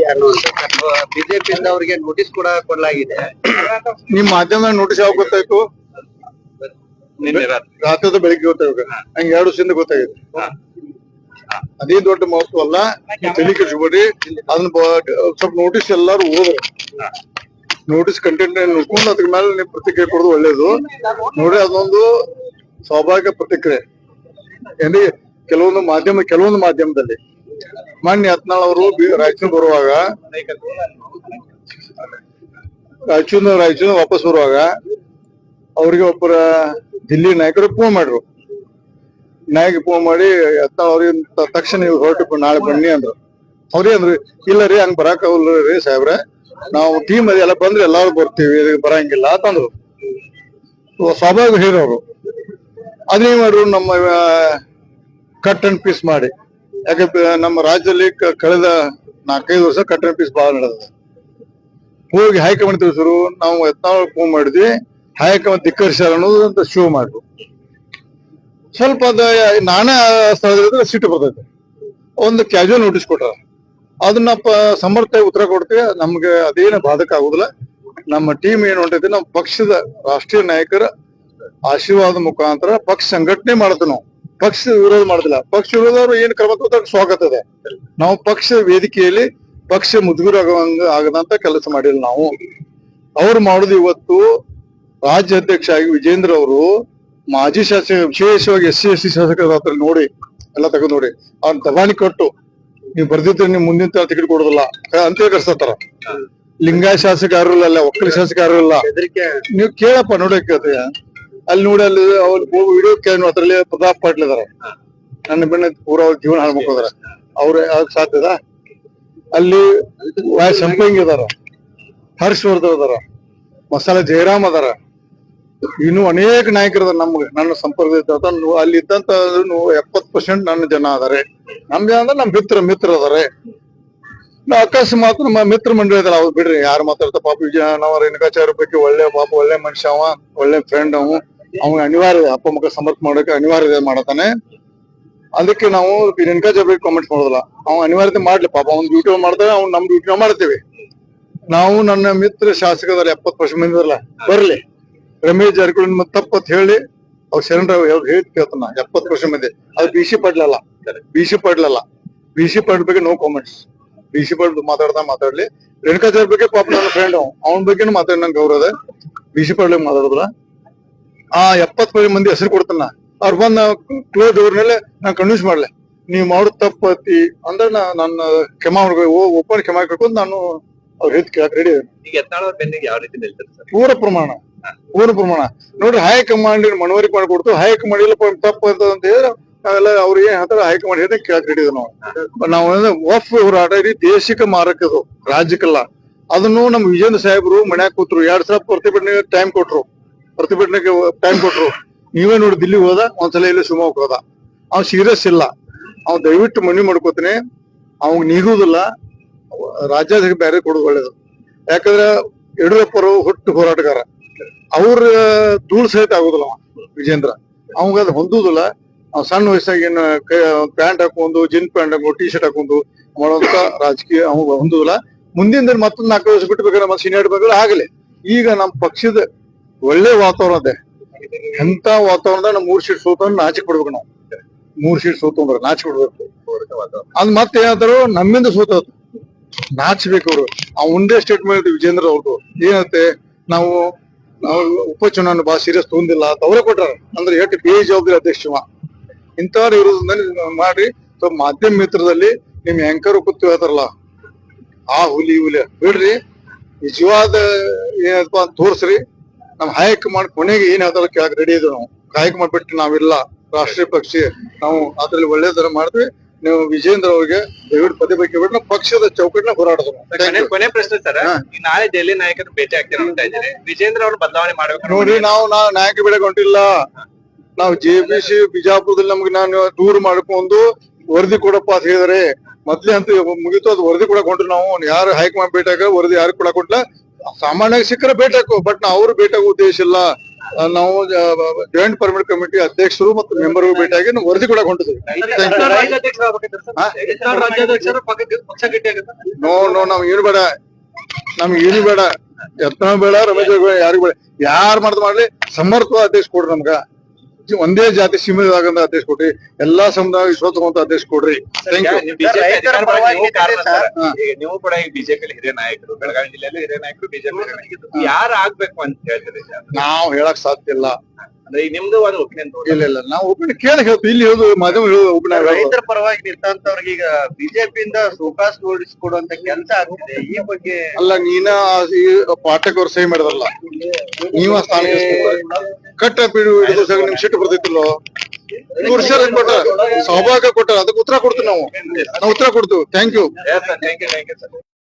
ಇದೆ ಅನ್ನುವಂಥದ್ದು ಬಿಜೆಪಿಯಿಂದ ಅವರಿಗೆ ನೋಟಿಸ್ ಕೂಡ ಕೊಡಲಾಗಿದೆ. ನಿಮ್ ಮಾಧ್ಯಮ ನೋಟಿಸ್ ಯಾವಾಗ ಗೊತ್ತಾಯ್ತು? ನಿನ್ನೆ ರಾತ್ರಿ. ರಾತ್ರಿ ಬೆಳಿಗ್ಗೆ ಗೊತ್ತಾಗ ಹಂಗ ಎರಡು ಸಿಂದ ಗೊತ್ತಾಗಿದೆ ಅದೇ ದೊಡ್ಡ ಮಹತ್ವ ಅಲ್ಲ ತಲೆ ಕೆಡಿಸ್ಬೇಡ್ರಿ ಅದನ್ನ ಸ್ವಲ್ಪ ನೋಟಿಸ್ ಎಲ್ಲಾರು ಓದ್ರು. ನೋಟಿಸ್ ಕಂಟೆಂಟ್ ನೋಡ್ಕೊಂಡು ಅದ್ರ ಮೇಲೆ ನೀವು ಪ್ರತಿಕ್ರಿಯೆ ಕೊಡೋದು ಒಳ್ಳೇದು. ನೋಡ್ರಿ ಅದೊಂದು ಸ್ವಾಭಾವಿಕ ಪ್ರತಿಕ್ರಿಯೆ. ಏನ್ರಿ ಕೆಲವೊಂದು ಮಾಧ್ಯಮ ಕೆಲವೊಂದು ಮಾಧ್ಯಮದಲ್ಲಿ ಮಾನ್ಯ ಹತ್ನಾಳ್ ಅವರು ರಾಯಚೂರು ಬರುವಾಗ, ರಾಯಚೂರ್ನ ರಾಯಚೂರು ವಾಪಸ್ ಬರುವಾಗ ಅವ್ರಿಗೆ ಒಬ್ಬರ ದಿಲ್ಲಿ ನಾಯಕರು ಫೋನ್ ಮಾಡ್ರು. ನಾಯಕ ಫೋನ್ ಮಾಡಿ ಹತ್ನಾಳ್ ಅವ್ರಿಗೆ ತಕ್ಷಣ ಇವ್ರು ಹೊರಟು ನಾಳೆ ಬನ್ನಿ ಅಂದ್ರು. ಅವ್ರೇ ಅಂದ್ರು, ಇಲ್ಲ ರೀ, ಹಂಗ್ ಬರಾಕ್ ರೀ ಸಾಹೇಬ್ರೆ. ನಾವು ಟೀಮ್ ಅದ ಎಲ್ಲ ಬಂದ್ರೆ ಎಲ್ಲಾರು ಬರ್ತೀವಿ ಬರಂಗಿಲ್ಲ ಅಂತಂದ್ರು. ಸ್ವಾಭಾವಿಕ ಹೇಳೋರು ಅದೇ ಮಾಡ್ರು, ನಮ್ಮ ಕಟ್ ಅಂಡ್ ಪೀಸ್ ಮಾಡಿ. ಯಾಕೆ ನಮ್ಮ ರಾಜ್ಯದಲ್ಲಿ ಕಳೆದ ನಾಲ್ಕೈದು ವರ್ಷ ಕಟ್ಟಡ ಪೀಸ್ ಬಹಳ ನಡೆದ ಹೋಗಿ ಹೈಕಮಾಂಡ್ ತಿಳಿಸ್ರು ನಾವು ಯತ್ನಾಳ್ ಫೋನ್ ಮಾಡಿದ್ವಿ, ಹೈಕಮಾಂಡ್ ಧಿಕ್ಕರಿಸ್ಯಾರ ಅನ್ನೋದು ಶೋ ಮಾಡ್ರು. ಸ್ವಲ್ಪ ಅದ, ನಾನೇ ಸ್ಥಳದಲ್ಲಿದ್ರೆ ಸಿಟ್ಟು ಬರ್ತೈತೆ. ಒಂದು ಕ್ಯಾಶುವಲ್ ನೋಟಿಸ್ ಕೊಟ್ಟಾರ ಅದನ್ನ ಸಮರ್ಥ ಉತ್ತರ ಕೊಡ್ತೀವಿ, ನಮ್ಗೆ ಅದೇನು ಬಾಧಕ ಆಗುದಿಲ್ಲ. ನಮ್ಮ ಟೀಮ್ ಏನು ಹೊಂಟೈತಿ ನಮ್ಮ ಪಕ್ಷದ ರಾಷ್ಟ್ರೀಯ ನಾಯಕರ ಆಶೀರ್ವಾದ ಮುಖಾಂತರ ಪಕ್ಷ ಸಂಘಟನೆ ಮಾಡ್ತೀವಿ ನಾವು. ಪಕ್ಷ ವಿರೋಧ ಮಾಡುದಿಲ್ಲ. ಪಕ್ಷ ವಿರೋಧವರು ಏನ್ ಕ್ರಮ ತಗೋತಾರೆ ಸ್ವಾಗತ ಇದೆ. ನಾವು ಪಕ್ಷ ವೇದಿಕೆಯಲ್ಲಿ ಪಕ್ಷ ಮುದುಗುರ ಆಗುವಂಗ ಆಗದಂತ ಕೆಲಸ ಮಾಡಿಲ್ಲ ನಾವು. ಅವ್ರು ಮಾಡುದು ಇವತ್ತು ರಾಜ್ಯ ಅಧ್ಯಕ್ಷ ಆಗಿ ವಿಜೇಂದ್ರ ಅವರು ಮಾಜಿ ಶಾಸಕ ವಿಶೇಷವಾಗಿ ಎಸ್ ಸಿ ಎಸ್ ಸಿ ಶಾಸಕರ ಹತ್ರ ನೋಡಿ ಎಲ್ಲ ತಗೊಂಡ್ ನೋಡಿ ಅವ್ನ ದಬಾಣಿ ಕೊಟ್ಟು ನೀವು ಬರ್ದಿದ್ರೆ ನೀವು ಮುಂದಿನ ಟಿಕೆಟ್ ಕೊಡೋದಿಲ್ಲ. ಅಂತ ಕರ್ಸತ್ತಾರ ಲಿಂಗಾಯ ಶಾಸಕ ಯಾರು ಇಲ್ಲ ಒಕ್ಕಲ ಶಾಸಕ ಯಾರು ಇಲ್ಲ. ನೀವು ಕೇಳಪ್ಪ ನೋಡಕ್ ಅಲ್ಲಿ ನೋಡಿ ಅಲ್ಲಿ ಅವ್ರು ವಿಡಿಯೋ ಕೇಳಿ ಅದ್ರಲ್ಲಿ ಪ್ರತಾಪ್ ಪಾಟ್ಲ್ ಇದಾರೆ. ನನ್ನ ಬೆನ್ನ ಪೂರ ಜೀವನ ಹಾಳ್ಬೇಕು ಮಾಡ್ಕೋದಾರ ಅವ್ರ ಯಾವ್ದು ಸಾಧ್ಯದ ಅಲ್ಲಿ ಸಂಪಂಗ್ ಇದಾರ. ಹರ್ಷವರ್ಧನ್ ಅದಾರ ಮಸಾಲ ಜಯರಾಮ್ ಅದಾರ. ಇನ್ನು ಅನೇಕ ನಾಯಕರು ಅದಾರ ನಮ್ಗೆ, ನನ್ನ ಸಂಪರ್ಕದ ಅಲ್ಲಿ ಇದ್ದಂತ ಎಪ್ಪತ್ ಪರ್ಸೆಂಟ್ ನನ್ನ ಜನ ಅದಾರೆ. ನಮ್ ಜನ ಅಂದ್ರೆ ನಮ್ ಮಿತ್ರ ಮಿತ್ರ ಅದಾರೆ. ಅಕಸ್ಮಾತ್ ನಮ್ಮ ಮಿತ್ರ ಮಂಡಳಿ ಇದಾರೆ. ಅವ್ರು ಬಿಡ್ರಿ, ಯಾರು ಮಾತಾಡ್ತಾ ಪಾಪ ವಿಜಯ ನಾವು ರೇಣುಕಾಚಾರ್ಯ ಬಗ್ಗೆ ಒಳ್ಳೆ ಪಾಪ, ಒಳ್ಳೆ ಮನುಷ್ಯ ಅವ, ಒಳ್ಳೆ ಫ್ರೆಂಡ್ ಅವ. ಅವ್ನ ಅನಿವಾರ್ಯ, ಅಪ್ಪ ಮಕ್ಕ ಸಂಪರ್ಕ ಮಾಡಕ್ಕೆ ಅನಿವಾರ್ಯ ಮಾಡತಾನೆ. ಅದಕ್ಕೆ ನಾವು ಬಗ್ಗೆ ಕಾಮೆಂಟ್ ಮಾಡೋದಿಲ್ಲ. ಅವ್ನು ಅನಿವಾರ್ಯತೆ ಮಾಡ್ಲಿ, ಪಾಪ ಅವ್ನ ಡ್ಯೂಟಿ ಮಾಡ್ತಾನೆ ಅವ್ನು ನಮ್ ಡ್ಯೂಟಿ ಮಾಡ್ತೀವಿ. ನಾವು ನನ್ನ ಮಿತ್ರ ಶಾಸಕರ ಎಪ್ಪತ್ ವರ್ಷ ಮಂದಿರಲ್ಲ ಬರ್ಲಿ. ರಮೇಶ್ ಜಾರಕಿಹೊಳಿ ನಿಮ್ ತಪ್ಪತ್ ಹೇಳಿ, ಅವ್ರು ಶರಣರ ಹೇಳಿ ಕೇಳ್ತಾನ ಎಪ್ಪತ್ ವರ್ಷ ಮಂದಿ. ಅದು ಬಿ ಸಿ ಪಡ್ಲಲ್ಲ ಬಿ ಸಿ ಪಡ್ಲಲ್ಲ. ಬಿ ಸಿ ಪಡ್ ಬಗ್ಗೆ ನೋ ಕಾಮೆಂಟ್ಸ್ ಬಿ ಸಿ ಪಡ್ ಮಾತಾಡ್ತಾ ಮಾತಾಡ್ಲಿ. ರೇಣುಕಾಚಾರ್ಯ ಬಗ್ಗೆ ಪಾಪ ನನ್ನ ಫ್ರೆಂಡ್ ಅವ್ನ ಬಗ್ಗೆನು ಮಾತಾಡಿ ನಂಗೆ ಗೌರವ ಬಿ ಸಿ ಪಾಟೀಲ್ ಮಾತಾಡಿದ್ರ ಆ ಎಪ್ಪತ್ ಮಂದಿ ಹೆಸರು ಕೊಡ್ತಾನ ಅವ್ರು ಬಂದ್ ಕ್ಲೋಸ್ ಅವ್ರನ್ನೆಲ್ಲ ನಾನು ಕನ್ವಿನ್ಸ್ ಮಾಡ್ಲೆ. ನೀವ್ ಮಾಡೋದ್ ತಪ್ಪತಿ ಅಂದ್ರೆ ನಾ ನನ್ನ ಕ್ಷಮಾ ಓಪನ್ ಕ್ಷಮಾ ಕೇಳ್ಕೊಂಡು ನಾನು ಅವ್ರ ಹಿತ್ ಕೇಳಕ್ ರೆಡಿ ಈಗ ಅವ್ರ ಬೆನ್ನಿಗೆ ಯಾವ ರೀತಿ ನಿಲ್ತಾರೆ ಸರ್? ಪೂರ ಪ್ರಮಾಣ ಪೂರ್ಣ ಪ್ರಮಾಣ. ನೋಡ್ರಿ ಹೈಕಮಾಂಡ್ ಮನವರಿಕೆ ಮಾಡ್ಕೊಡ್ತು. ಹೈಕಮಾಂಡ್ ಇದ್ ತಪ್ಪು ಅಂತ ಅಂತ ಹೇಳಿದ್ರೆ ನಾವೆಲ್ಲ ಅವ್ರು ಏನ್ ಹೇಳ್ತಾರೆ ಹೈಕಮಾಂಡ್ ಹೇಳಿದ್ರೆ ಕೇಳಕ್ ರೆಡಿ ನಾವು. ನಾವು ಒಫ್ ಹೋರಾಟ ಇಡೀ ದೇಶಕ್ಕೆ ಮಾರಕ ಅದು ರಾಜ್ಯಕ್ಕಲ್ಲ. ಅದನ್ನು ನಮ್ ವಿಜೇಂದ್ರ ಸಾಹೇಬ್ರು ಮನ್ಯಾಗ ಕೂತ್ರು. ಎರಡ್ ಸಾವಿರ ಪ್ರತಿಭಟನೆ ಟೈಮ್ ಕೊಟ್ರು. ಪ್ರತಿಭಟನೆಗೆ ಟೈಮ್ ಕೊಟ್ರು. ನೀವೇ ನೋಡಿ ದಿಲ್ಲಿ ಹೋದ, ಒಂದ್ಸಲ ಇಲ್ಲಿ ಶಿವಮೊಗ್ಗ ಹೋದ. ಅವ್ನು ಸೀರಿಯಸ್ ಇಲ್ಲ. ಅವ್ನು ದಯವಿಟ್ಟು ಮನವಿ ಮಾಡ್ಕೋತೀನಿ. ಅವ್ನ್ ನೀಗುದಿಲ್ಲ ರಾಜ್ಯಾಧ್ಯಕ್ಷ ಬೇರೆ ಕೊಡೋದು ಒಳ್ಳೇದು. ಯಾಕಂದ್ರೆ ಯಡಿಯೂರಪ್ಪರು ಹುಟ್ಟು ಹೋರಾಟಗಾರ. ಅವ್ರ ಧೂಳು ಸಹಿತ ಆಗುದಿಲ್ಲ ಅವ ವಿಜೇಂದ್ರ. ಅವಂಗ ಅದು ಹೊಂದುದಿಲ್ಲ. ಅವ್ ಸಣ್ಣ ವಯಸ್ಸಾಗಿ ಏನ್ ಪ್ಯಾಂಟ್ ಹಾಕೊಂಡು ಜಿನ್ ಪ್ಯಾಂಟ್ ಹಾಕೊಂಡು ಟಿ ಶರ್ಟ್ ಹಾಕೊಂಡು ಮಾಡುವಂತ ರಾಜಕೀಯ ಅವಾಗ ಹೊಂದುದಿಲ್ಲ. ಮುಂದಿನ ದಿನ ಮತ್ತೊಂದ್ ನಾಲ್ಕು ವರ್ಷ ಬಿಟ್ಟು ಬೇಕಾದ್ರೆ ಮತ್ತೆ ಸೀನಿಯರ್ ಬೇಕಾದ್ರೆ ಆಗಲಿ. ಈಗ ನಮ್ಮ ಪಕ್ಷದ ಒಳ್ಳೆ ವಾತಾವರಣ ಇದೆ ಎಂತ ವಾತಾವರಣದಾಗ ನಾವು ಮೂರ್ ಸೀಟ್ ಸೋತ ನಾಚಿಕ್ ಬಿಡ್ಬೇಕು ನಾವು. ಮೂರ್ ಸೀಟ್ ಸೋತು ಅಂದ್ರೆ ನಾಚಿಕ್ ಬಿಡ್ಬೇಕು ಅದ್ ಮತ್ತೆ ಏನಾದ್ರು ನಮ್ಮಿಂದ ಸೋತ ನಾಚಬೇಕು ಅವರು. ಆ ಒಂದೇ ಸ್ಟೇಟ್ಮೆಂಟ್ ವಿಜೇಂದ್ರ ಅವ್ರದ್ದು ಏನತ್ತೆ ನಾವು ನಾವು ಉಪಚುನಾವಣೆ ಬಹಳ ಸೀರಿಯಸ್ ತಗೊಂಡಿಲ್ಲ ಅಂತ ಅವರೇ ಕೊಟ್ಟಾರ. ಅಂದ್ರೆ ಎಷ್ಟು ಬೇಜವಾಬ್ದಾರಿ ಅಧ್ಯಕ್ಷ ಇಂಥವ್ರು ಇರೋದ್ರಿಂದ ಮಾಡಿ. ಮಾಧ್ಯಮ ಮಿತ್ರದಲ್ಲಿ ನಿಮ್ ಆಂಕರ್ ಕೂತು ಹೇಳ್ತಾರಲ್ಲ. ಆ ಹುಲಿ ಹುಲಿ. ಬಿಡ್ರಿ. ನಿಜವಾದ ಏನಪ್ಪ ಅಂತ ತೋರ್ಸ್ರಿ. ನಮ್ ಹೈಕಮಾಂಡ್ ಕೊನೆಗೆ ಏನ್ ಹೇಳ್ತಾರ ಕೇಳಕ್ ರೆಡಿ ಇದ್ರು ನಾವು. ಹೈಕಮಾಂಡ್ ಬಿಟ್ಟು ನಾವಿಲ್ಲ ರಾಷ್ಟ್ರೀಯ ಪಕ್ಷಿ. ನಾವು ಅದ್ರಲ್ಲಿ ಒಳ್ಳೇದರ ಮಾಡಿದ್ವಿ ನೀವು ವಿಜೇಂದ್ರ ಅವ್ರಿಗೆ ದಯವಿಟ್ಟು ಪದೇ ಬಗ್ಗೆ ಬಿಟ್ಟು ನಾವು ಪಕ್ಷದ ಚೌಕಟ್ಟಿನ ಹೋರಾಡಿದ್ರು ಕೊನೆ ಪ್ರಶ್ನೆ ಸರ್ ನಾಳೆ ದೆಹಲಿ ನಾಯಕರು ಭೇಟಿ ಆಗ್ತೀರ ಅಂತ ಇದ್ದೀರಿ ವಿಜೇಂದ್ರ ಅವರು ಬದಲಾವಣೆ ಮಾಡ್ಬೇಕು ನೋಡಿ ನಾವು ನಾ ನಾಯಕ ಬಿಡಗೊಂಡಿಲ್ಲ ನಾವು ಜೆ ಬಿ ಸಿ ಬಿಜಾಪುರದಲ್ಲಿ ನಮ್ಗೆ ನಾನು ದೂರ ಮಾಡ್ಕೊಂಡು ವರದಿ ಕೊಡಪ್ಪ ಅಂತ ಹೇಳಿದ್ರೆ. ಮೊದ್ಲೇ ಅಂತ ಮುಗಿತು ಅದು ವರದಿ ಕೂಡ ಕೊಂಡ್ರು ನಾವು. ಯಾರು ಹೈಕಮಾಂಡ್ ಭೇಟಿಯಾಗ ವರದಿ ಯಾರು ಕೂಡ ಹೊಂಟಿಲ್ಲ ಸಾಮಾನ್ಯವಾಗಿ ಸಿಕ್ಕರೆ ಭೇಟಿ ಹಾಕು ಬಟ್ ನಾವು ಅವ್ರು ಭೇಟಿ ಆಗೋ ಉದ್ದೇಶ ಇಲ್ಲ. ನಾವು ಜಾಯಿಂಟ್ ಪರ್ಮಿಟ್ ಕಮಿಟಿ ಅಧ್ಯಕ್ಷರು ಮತ್ತು ಮೆಂಬರ್ ಭೇಟಿಯಾಗಿ ನಾವು ವರದಿ ಕೂಡ ಹೊಂಟಿದ್ವಿ ನೋ ನೋ ನಾವ್ ಏನು ಬೇಡ. ನಮ್ಗೆ ಏನು ಬೇಡ. ಯತ್ನ ಬೇಡ ರಮೇಶ್ ಬೇಡ ಯಾರಿಗೂ ಬೇಡ. ಯಾರ್ ಮಾಡ್ದು ಮಾಡ್ಲಿ ಸಮರ್ಥ ಅಧ್ಯಕ್ಷ ಕೊಡ್ರಿ ನಮ್ಗ. ಒಂದೇ ಜಾತಿ ಸೀಮಿತವಾಗಂತ ಆದೇಶ ಕೊಡ್ರಿ ಎಲ್ಲಾ ಸಮುದಾಯ ವಿಶ್ವಾಸ ಆದೇಶ ಅಧ್ಯಕ್ಷ ಕೊಡ್ರಿ ಥ್ಯಾಂಕ್ ಯು ನೀವು ಕೂಡ ಈಗ ಬಿಜೆಪಿ ಹಿರಿಯ ನಾಯಕರು ಬೆಳಗಾವಿ ಜಿಲ್ಲೆಯಲ್ಲಿ ಹಿರಿಯ ನಾಯಕರು ಬಿಜೆಪಿ ಯಾರು ಆಗ್ಬೇಕು ಅಂತ ಹೇಳ್ತೀರಿ ಸರ್? ನಾವ್ ಹೇಳಕ್ ಸಾಧ್ಯ ಇಲ್ಲ. ಅಂದ್ರೆ ಈಗ ನಿಮ್ದು ಒಂದು ಒಪಿನಿಯನ್ ಇಲ್ಲ ಇಲ್ಲ ನಾವು ಒಪಿನಿಯನ್ ಕೇಳಿ ಹೇಳ್ತೀವಿ. ಇಲ್ಲಿ ಹೇಳುದು ಮಾಧ್ಯಮ ಹೇಳುದು ಒಪಿನಿಯನ್ ರೈತರ ಪರವಾಗಿ ನಿಂತವ್ರಿಗೆ ಈಗ ಬಿಜೆಪಿಯಿಂದ ಸೋಕಾಸ್ ನೋಟಿಸ್ ಕೊಡುವಂತ ಕೆಲಸ ಆಗ್ತಿದೆ. ಈ ಬಗ್ಗೆ ಅಲ್ಲ ನೀನ ಈ ಪಾಠಕವ್ರು ಸಹಿ ಮಾಡಿದಲ್ಲ ನೀವ ಸ್ಥಾನಕ್ಕೆ ಕಟ್ಟ ಪಿಡು ಹಿಡಿದು ಸಹ ನಿಮ್ ಸಿಟ್ಟು ಬರ್ತೈತಿಲ್ಲೋ ತೋರ್ಸ್ಯಾರ ಕೊಟ್ಟ ಸೌಭಾಗ್ಯ ಕೊಟ್ಟ ಅದಕ್ಕೆ ಉತ್ತರ ಕೊಡ್ತೀವಿ ನಾವು. ನಾವು ಉತ್ತರ ಕೊಡ್ತೀವಿ. Thank you